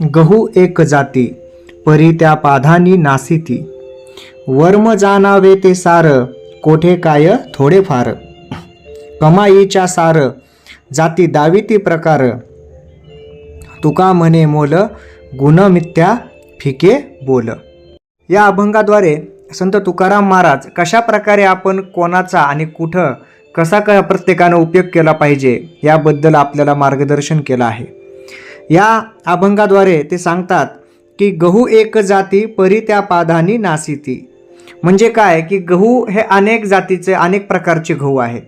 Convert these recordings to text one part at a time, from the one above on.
गहू एक जाती परी त्या पाधानी नासिती. वर्म जाणावे ते सार कोठे काय थोडेफार. कमाईच्या सार जाती दाविती प्रकार. तुका म्हणे मोल गुणमित्या फिके बोल. या अभंगाद्वारे संत तुकाराम महाराज कशा प्रकारे आपण कोणाचा आणि कुठं कसा क प्रत्येकानं उपयोग केला पाहिजे याबद्दल आपल्याला मार्गदर्शन केलं आहे. या अभंगाद्वारे ते सांगतात की गहू एक जाती परी त्या पाधानी नासिती. म्हणजे काय? की गहू हे अनेक जातीचे अनेक प्रकारचे गहू आहेत.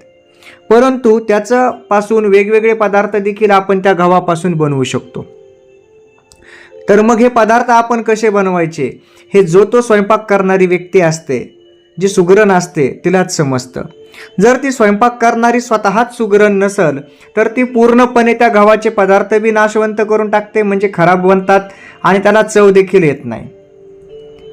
परंतु त्याच्यापासून वेगवेगळे पदार्थ देखील आपण त्या गव्हापासून बनवू शकतो. तर मग हे पदार्थ आपण कसे बनवायचे? हे जो तो स्वयंपाक करणारी व्यक्ती असते जी सुगरण असते तिलाच समजतं. जर ती स्वयंपाक करणारी स्वतःच सुगरण नसल तर ती पूर्णपणे त्या गव्हाचे पदार्थ बी नाशवंत करून टाकते म्हणजे खराब बनतात आणि त्याला चव देखील येत नाही.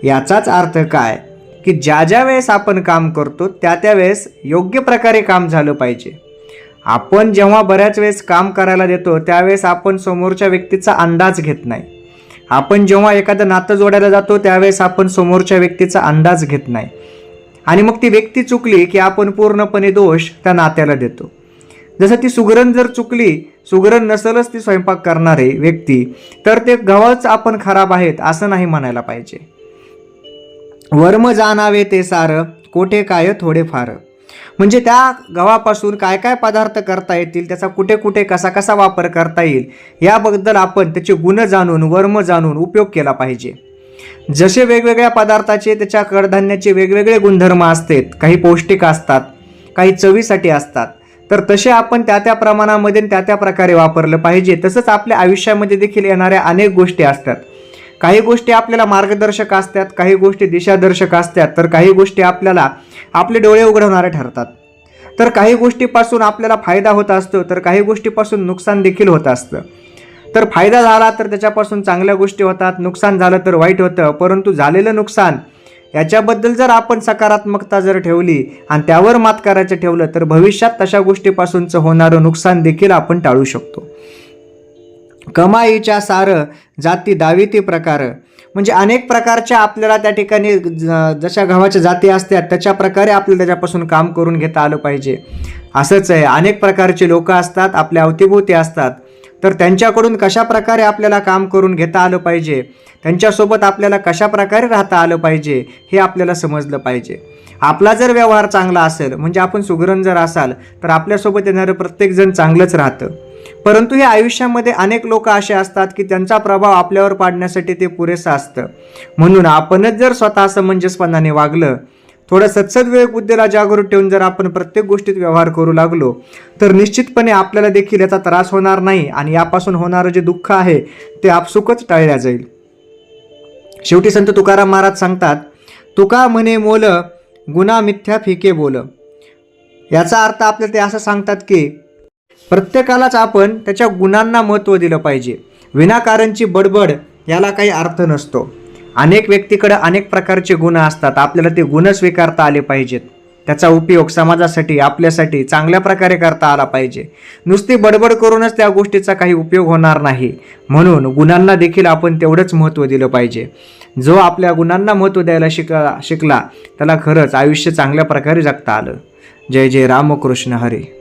याचाच अर्थ काय? की ज्या ज्या वेळेस आपण काम करतो त्या त्या वेळेस योग्य प्रकारे काम झालं पाहिजे. आपण जेव्हा बऱ्याच वेळेस काम करायला देतो त्यावेळेस आपण समोरच्या व्यक्तीचा अंदाज घेत नाही. आपण जेव्हा एखादं नातं जोडायला जातो त्यावेळेस आपण समोरच्या व्यक्तीचा अंदाज घेत नाही. आणि मग ती व्यक्ती चुकली की आपण पूर्णपणे दोष त्या नात्याला देतो. जसं ती सुगरण जर चुकली सुगरण नसलच ती स्वयंपाक करणारे व्यक्ती तर ते गव्हाच आपण खराब आहेत असं नाही म्हणायला पाहिजे. वर्म जाणावे ते सारं कोठे काय थोडेफार. म्हणजे त्या गव्हापासून काय काय पदार्थ करता येतील त्याचा कुठे कुठे कसा कसा वापर करता येईल याबद्दल आपण त्याचे गुण जाणून वर्म जाणून उपयोग केला पाहिजे. जसे वेगवेगळ्या पदार्थाचे त्याच्या कडधान्याचे वेगवेगळे गुणधर्म असतात काही पौष्टिक असतात काही चवीसाठी असतात तर तसे आपण त्या त्या प्रमाणामध्ये त्या त्या प्रकारे वापरलं पाहिजे. तसंच आपल्या आयुष्यामध्ये देखील येणाऱ्या अनेक गोष्टी असतात. काही गोष्टी आपल्याला मार्गदर्शक असतात काही गोष्टी दिशादर्शक असतात तर काही गोष्टी आपल्याला आपले डोळे उघडवणारे ठरतात. तर काही गोष्टीपासून आपल्याला फायदा होत असतो तर काही गोष्टीपासून नुकसान देखील होत असतं. तर फायदा झाला तर त्याच्यापासून चांगल्या गोष्टी होतात नुकसान झालं तर वाईट होतं परंतु झालेलं नुकसान याच्याबद्दल जर आपण सकारात्मकता जर ठेवली आणि त्यावर मात करायचं ठेवलं तर भविष्यात तशा गोष्टीपासूनचं होणारं नुकसान देखील आपण टाळू शकतो. कमाईच्या सार जाती दाविती प्रकार म्हणजे अनेक प्रकारच्या आपल्याला त्या ठिकाणी ज- जशा गव्हाच्या जाती असतात त्याच्या प्रकारे आपल्याला त्याच्यापासून काम करून घेता आलं पाहिजे. असंच आहे अनेक प्रकारचे लोक असतात आपल्या अवतीभोवती असतात. तर त्यांच्याकडून कशा प्रकारे आपल्याला काम करून घेता आलं पाहिजे? त्यांच्यासोबत आपल्याला कशा प्रकारे राहता आलं पाहिजे? हे आपल्याला समजलं पाहिजे. आपला जर व्यवहार चांगला असेल म्हणजे आपण सुगरण जर असाल तर आपल्यासोबत येणारं प्रत्येकजण चांगलंच राहतं. परंतु हे आयुष्यामध्ये अनेक लोक असे असतात की त्यांचा प्रभाव आपल्यावर पाडण्यासाठी ते पुरेसं असतं. म्हणून आपणच जर स्वतः समंजसपणाने वागलं थोडं सत्सद बुद्धीला जागरूक ठेवून जर आपण प्रत्येक गोष्टीत व्यवहार करू लागलो तर निश्चितपणे आपल्याला देखील याचा त्रास होणार नाही आणि यापासून होणारं जे दुःख आहे ते आपसुकच टाळल्या जाईल. शेवटी संत तुकाराम महाराज सांगतात तुका म्हणे मोल गुन्हा मिथ्या फिके बोल. याचा अर्थ आपल्याला ते असं सांगतात की प्रत्येकालाच आपण त्याच्या गुणांना महत्त्व दिलं पाहिजे. विनाकारणची बडबड याला काही अर्थ नसतो. अनेक व्यक्तीकडे अनेक प्रकारचे गुण असतात. आपल्याला ते गुण स्वीकारता आले पाहिजेत. त्याचा उपयोग समाजासाठी आपल्यासाठी चांगल्या प्रकारे करता आला पाहिजे. नुसती बडबड करूनच त्या गोष्टीचा काही उपयोग होणार नाही. म्हणून गुणांना देखील आपण तेवढंच महत्त्व दिलं पाहिजे. जो आपल्या गुणांना महत्त्व द्यायला शिकला शिकला त्याला खरंच आयुष्य चांगल्या प्रकारे जगता आलं. जय जय रामकृष्ण हरे.